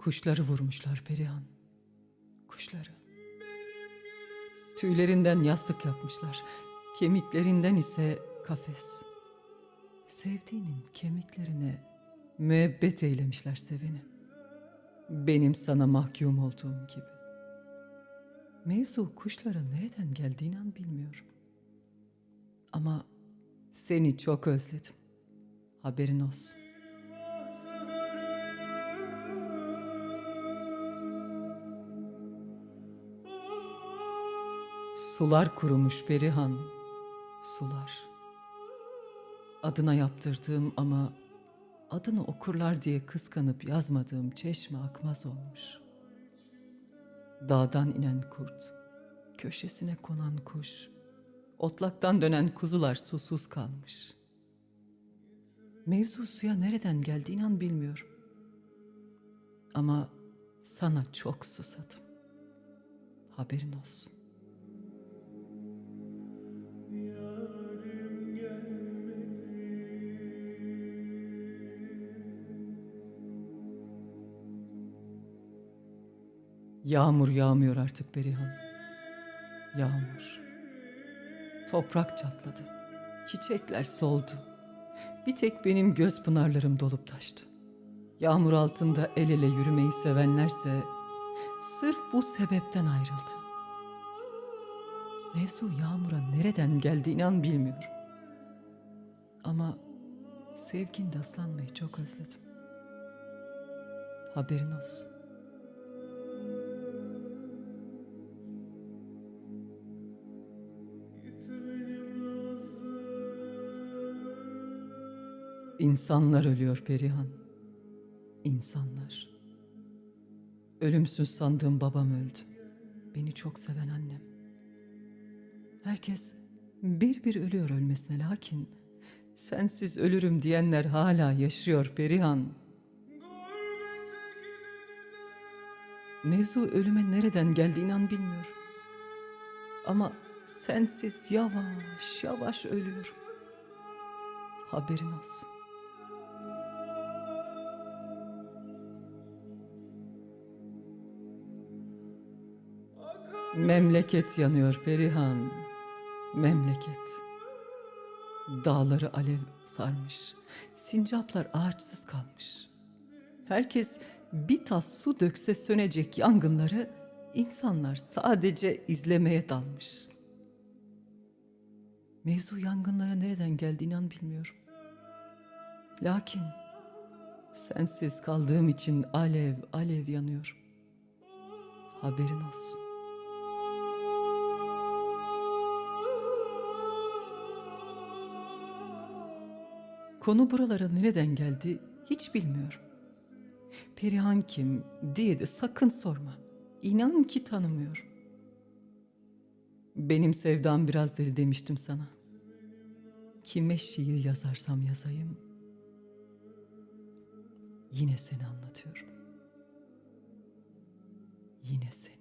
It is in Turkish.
Kuşları vurmuşlar Perihan. Kuşları. Tüylerinden yastık yapmışlar. Kemiklerinden ise kafes. Sevdiğinin kemiklerine müebbet eylemişler seveni. Benim sana mahkum olduğum gibi. Mevzu kuşlara nereden geldiğini an bilmiyorum. Ama seni çok özledim. Haberin olsun. Sular kurumuş Perihan, sular. Adına yaptırdığım ama adını okurlar diye kıskanıp yazmadığım çeşme akmaz olmuş. Dağdan inen kurt, köşesine konan kuş, otlaktan dönen kuzular susuz kalmış. Mevzu suya nereden geldi inan bilmiyorum. Ama sana çok susadım. Haberin olsun. Yağmur yağmıyor artık Berihan. Yağmur. Toprak çatladı. Çiçekler soldu. Bir tek benim göz pınarlarım dolup taştı. Yağmur altında el ele yürümeyi sevenlerse sırf bu sebepten ayrıldı. Mevzu yağmura nereden geldi inan bilmiyorum. Ama sevginde ıslanmayı çok özledim. Haberin olsun. İnsanlar ölüyor Perihan. İnsanlar. Ölümsüz sandığım babam öldü. Beni çok seven annem. Herkes bir bir ölüyor ölmesine lakin sensiz ölürüm diyenler hala yaşıyor Perihan. Mevzu ölüme nereden geldi inan bilmiyorum. Ama sensiz yavaş yavaş ölüyorum. Haberin olsun. Memleket yanıyor Perihan. Memleket. Dağları alev sarmış. Sincaplar ağaçsız kalmış. Herkes bir tas su dökse sönecek yangınları insanlar sadece izlemeye dalmış. Mevzu yangınlara nereden geldi inan bilmiyorum. Lakin sensiz kaldığım için alev alev yanıyorum. Haberin olsun. Konu buralara nereden geldi hiç bilmiyorum. Perihan kim diye de sakın sorma. İnan ki tanımıyorum. Benim sevdam biraz deli demiştim sana. Kime şiir yazarsam yazayım. Yine seni anlatıyorum. Yine seni.